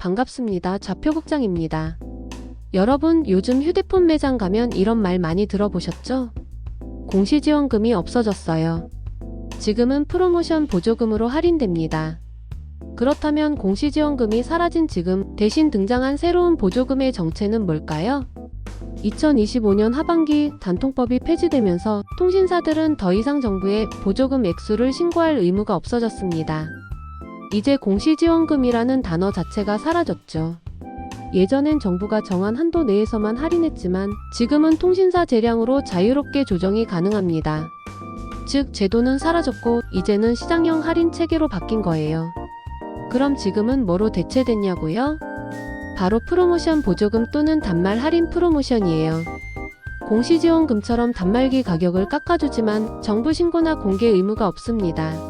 반갑습니다. 좌표국장입니다. 여러분, 요즘 휴대폰 매장 가면 이런 말 많이 들어보셨죠? 공시지원금이 없어졌어요. 지금은 프로모션 보조금으로 할인됩니다. 그렇다면 공시지원금이 사라진 지금 대신 등장한 새로운 보조금의 정체는 뭘까요? 2025년 하반기 단통법이 폐지되면서 통신사들은 더 이상 정부에 보조금 액수를 신고할 의무가 없어졌습니다. 이제 공시지원금이라는 단어 자체가 사라졌죠. 예전엔 정부가 정한 한도 내에서만 할인했지만 지금은 통신사 재량으로 자유롭게 조정이 가능합니다. 즉, 제도는 사라졌고 이제는 시장형 할인 체계로 바뀐 거예요. 그럼 지금은 뭐로 대체됐냐고요? 바로 프로모션 보조금 또는 단말 할인 프로모션이에요. 공시지원금처럼 단말기 가격을 깎아주지만 정부 신고나 공개 의무가 없습니다.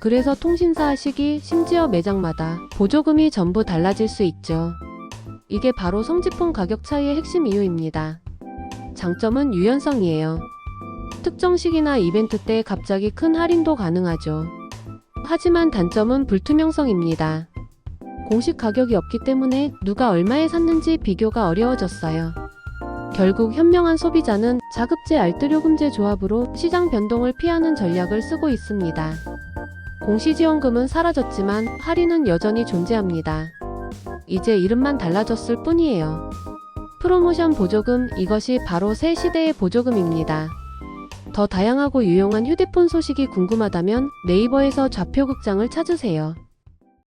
그래서 통신사 시기 심지어 매장마다 보조금이 전부 달라질 수 있죠. 이게 바로 성지폰 가격 차이의 핵심 이유입니다. 장점은 유연성이에요. 특정 시기나 이벤트 때 갑자기 큰 할인도 가능하죠. 하지만 단점은 불투명성입니다. 공식 가격이 없기 때문에 누가 얼마에 샀는지 비교가 어려워졌어요. 결국 현명한 소비자는 자급제 알뜰요금제 조합으로 시장 변동을 피하는 전략을 쓰고 있습니다. 공시지원금은 사라졌지만 할인은 여전히 존재합니다. 이제 이름만 달라졌을 뿐이에요. 프로모션 보조금 이것이 바로 새 시대의 보조금입니다. 더 다양하고 유용한 휴대폰 소식이 궁금하다면 네이버에서 좌표극장을 찾으세요.